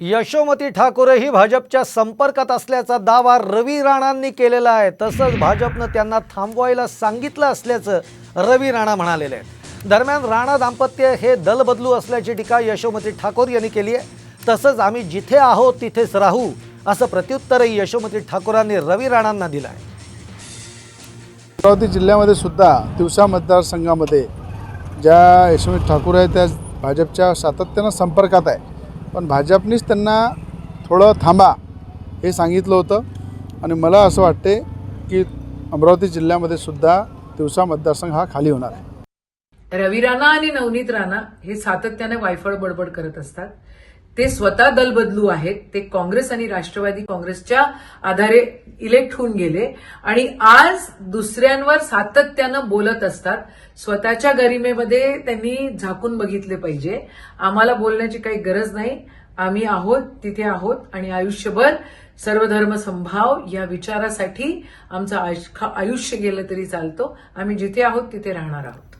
यशोमती ठाकूरही भाजपच्या संपर्कात असल्याचा दावा रवी राणांनी केलेला आहे. तसंच भाजपनं त्यांना थांबवायला सांगितलं असल्याचं रवी राणा म्हणालेले आहेत. दरम्यान राणा दाम्पत्य हे दल बदलू असल्याची टीका यशोमती ठाकूर यांनी केली आहे. तसंच आम्ही जिथे आहोत तिथेच राहू असं प्रत्युत्तरही यशोमती ठाकूरांनी रवी राणांना दिलं आहे अमरावती जिल्ह्यामध्ये सुद्धा दिवसा मतदारसंघामध्ये ज्या यशोमती ठाकूर आहेत त्या भाजपच्या सातत्यानं संपर्कात आहे. पण भाजपनीच त्यांना थोडं थांबा हे सांगितलं होतं. आणि मला असं वाटते की अमरावती जिल्ह्यामध्ये सुद्धा तिवसा मतदारसंघ हा खाली होणार आहे. रवी राणा आणि नवनीत राणा हे सातत्याने वायफळ बडबड करत असतात. ते स्वतः दल बदलू आहेत. ते काँग्रेस आणि राष्ट्रवादी काँग्रेसच्या आधारे इलेक्ट होऊन गेले. आणि आज दुसऱ्यांवर सातत्यानं बोलत असतात. स्वतःच्या गरिमेमध्ये त्यांनी झाकून बघितले पाहिजे. आम्हाला बोलण्याची काही गरज नाही. आम्ही आहोत तिथे आहोत आणि आयुष्यभर सर्वधर्म संभाव या विचारासाठी आमचं आयुष्य- आयुष्य गेलं तरी चालतो. आम्ही जिथे आहोत तिथे राहणार आहोत.